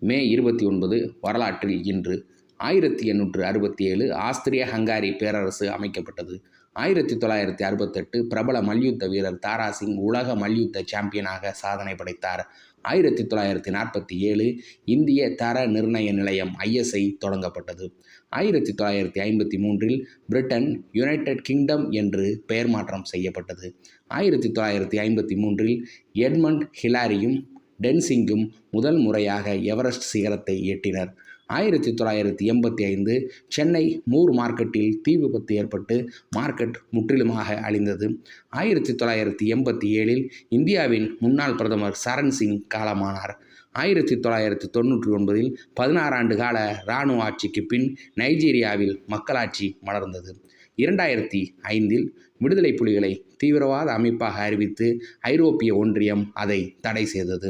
மே இருபத்தி ஒன்பது வரலாற்றில் இன்று ஆயிரத்தி எண்ணூற்று அறுபத்தி ஏழு ஆஸ்திரிய ஹங்காரி பேரரசு அமைக்கப்பட்டது. ஆயிரத்தி தொள்ளாயிரத்தி அறுபத்தெட்டு பிரபல மல்யுத்த வீரர் தாராசிங் உலக மல்யுத்த சாம்பியனாக சாதனை படைத்தார். ஆயிரத்தி தொள்ளாயிரத்தி நாற்பத்தி ஏழு இந்திய தர நிர்ணய நிலையம் ஐஎஸ்ஐ தொடங்கப்பட்டது. ஆயிரத்தி தொள்ளாயிரத்தி ஐம்பத்தி மூன்றில் பிரிட்டன் யுனைடெட் கிங்டம் என்று பெயர் மாற்றம் செய்யப்பட்டது. ஆயிரத்தி தொள்ளாயிரத்தி ஐம்பத்தி மூன்றில் எட்மண்ட் ஹிலாரியும் டென்சிங்கும் முதல் முறையாக எவரெஸ்ட் சிகரத்தை எட்டினர். ஆயிரத்தி தொள்ளாயிரத்தி எண்பத்தி ஐந்து சென்னை மூர் மார்க்கெட்டில் தீ விபத்து ஏற்பட்டு மார்க்கெட் முற்றிலுமாக அழிந்தது. ஆயிரத்தி தொள்ளாயிரத்தி எண்பத்தி ஏழில் இந்தியாவின் முன்னாள் பிரதமர் சரண் சிங் காலமானார். ஆயிரத்தி தொள்ளாயிரத்தி தொண்ணூற்றி ஒன்பதில் பதினாறாண்டு கால இராணுவ ஆட்சிக்கு பின் நைஜீரியாவில் மக்களாட்சி மலர்ந்தது. இரண்டாயிரத்தி ஐந்தில் விடுதலை புலிகளை தீவிரவாத அமைப்பாக அறிவித்து ஐரோப்பிய ஒன்றியம் அதை தடை செய்தது.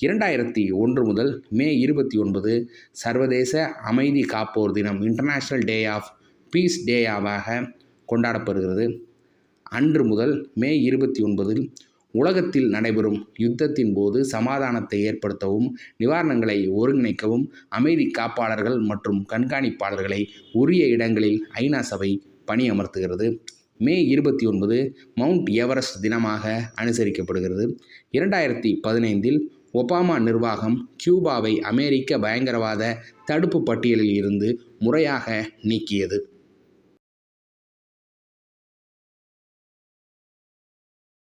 இரண்டாயிரத்தி ஒன்று முதல் மே இருபத்தி ஒன்பது சர்வதேச அமைதி காப்போர் தினம் இன்டர்நேஷ்னல் டே ஆஃப் பீஸ் டேயாவாக கொண்டாடப்படுகிறது. அன்று முதல் மே இருபத்தி ஒன்பதில் உலகத்தில் நடைபெறும் யுத்தத்தின் போது சமாதானத்தை ஏற்படுத்தவும் நிவாரணங்களை ஒருங்கிணைக்கவும் அமைதி காப்பாளர்கள் மற்றும் கண்காணிப்பாளர்களை உரிய இடங்களில் ஐநா சபை பணியமர்த்துகிறது. மே இருபத்தி ஒன்பது மவுண்ட் எவரெஸ்ட் தினமாக அனுசரிக்கப்படுகிறது. இரண்டாயிரத்தி பதினைந்தில் ஒபாமா நிர்வாகம் கியூபாவை அமெரிக்க பயங்கரவாத தடுப்பு பட்டியலில் இருந்து முறையாக நீக்கியது.